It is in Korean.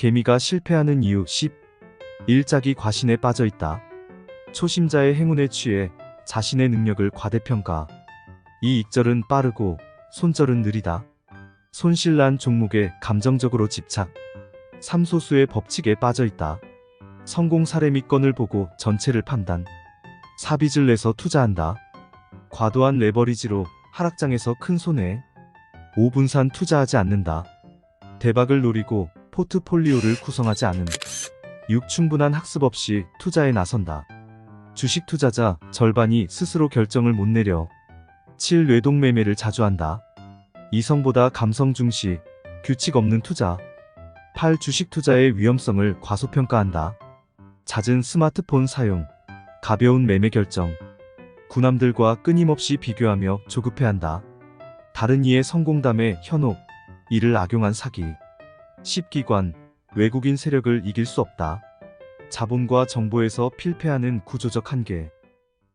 개미가 실패하는 이유 10. 일자기 과신에 빠져 있다. 초심자의 행운에 취해 자신의 능력을 과대평가. 이 익절은 빠르고 손절은 느리다. 손실난 종목에 감정적으로 집착. 삼소수의 법칙에 빠져 있다. 성공 사례 및 건을 보고 전체를 판단. 사빚을 내서 투자한다. 과도한 레버리지로 하락장에서 큰 손해. 5분산 투자하지 않는다. 대박을 노리고 포트폴리오를 구성하지 않음. 6. 충분한 학습 없이 투자에 나선다. 주식 투자자 절반이 스스로 결정을 못 내려. 7. 뇌동매매를 자주 한다. 이성보다 감성 중시, 규칙 없는 투자. 8. 주식 투자의 위험성을 과소평가한다. 잦은 스마트폰 사용, 가벼운 매매 결정. 구남들과 끊임없이 비교하며 조급해한다. 다른 이의 성공담에 현혹, 이를 악용한 사기. 10기관, 외국인 세력을 이길 수 없다. 자본과 정보에서 필패하는 구조적 한계.